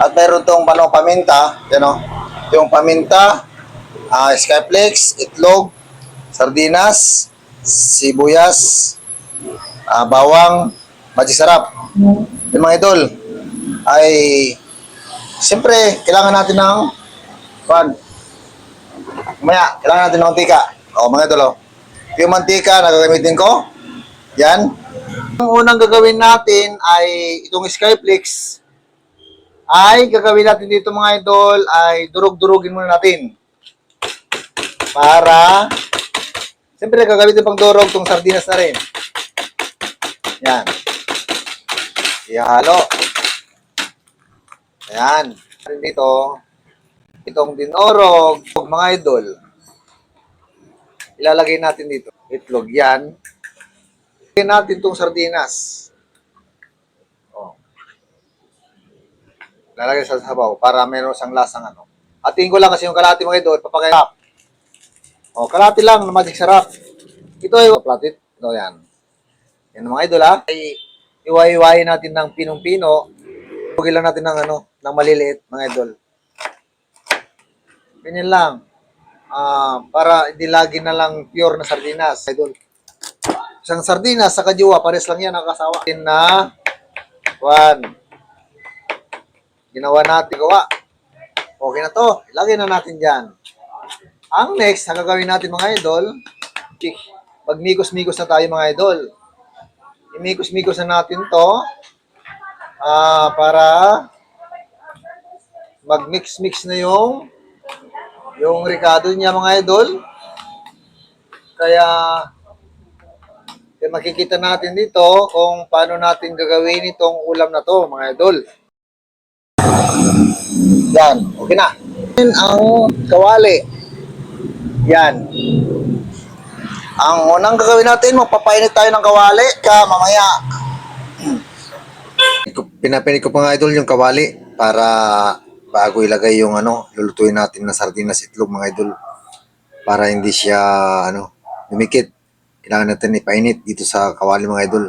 At meron tong ano, paminta, yan o. Yung paminta, ah skyflex, itlog, sardinas, sibuyas, ah, bawang, magic sarap. Yung mga idol, ay siyempre, kailangan natin ng pan. Maya, kailangan natin ng mantika. O, mga idol, o. Yung mantika na gagamitin ko, yan. Ang unang gagawin natin ay itong skyflex ay gagawin natin dito mga idol ay durog-durugin muna natin. Para Siyempre gagawin pang durog tong sardinas na rin. Yan. Ihalo. Ayan. Dito itong dinorog mga idol. Ilalagay natin dito. Itlog yan. Ilagay natin itong sardinas. Lalagay sa sabaw para meron siyang lasang ano. Atingin ko lang kasi yung kalati mga idol, papakaya. Oh, kalati lang na magic sarap. Ito ay platit. Ito yan. Yan mga idol ha. Ay, iwa-iwain natin ng pinong-pino. Huwag lang natin ng ano, ng maliliit mga idol. Ganyan lang. Ah, para hindi lagi na lang pure na sardinas, idol. Isang sardinas sa kajiwa, pares lang yan ang kasawa. Na one. Ginawa natin, gawa. Okay na to. Ilagay na natin dyan. Ang next, ang gagawin natin mga idol, magmikos-mikos na tayo mga idol. Imikos-mikos na natin to ah para mag-mix-mix na yung yung ricado niya mga idol. Kaya kaya makikita natin dito kung paano natin gagawin itong ulam na to mga idol. Yan, okay na. Yan ang kawali. Yan. Ang unang gagawin natin, magpapainit tayo ng kawali ka mamaya. Pinapainit ko pa nga idol yung kawali para bago ilagay yung ano, lulutuin natin na sardinas itlog mga idol para hindi siya ano, lumikit. Kailangan natin ipainit dito sa kawali mga idol.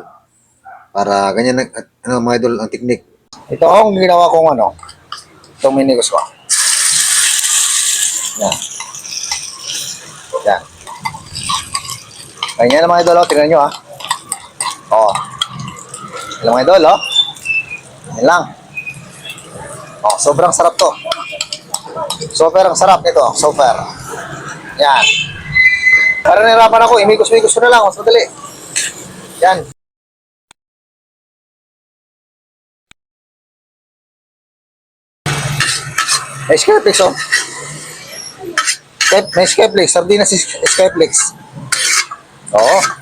Para ganyan ano mga idol ang teknik. Ito ang ginawa kong ano, itong minigos ko. Yan. Yan. Ganyan mga idol, oh. tingnan nyo ah. Oh. Alam mga idol, oh. Yan lang. Oh, sobrang sarap to. Sobrang sarap nito, super. Yan. Para nahirapan ako, imikos-mikos ko na lang, mas madali. Yan. May Skyflex, oh. May Skyflex, sardinas Skyflex. Oo.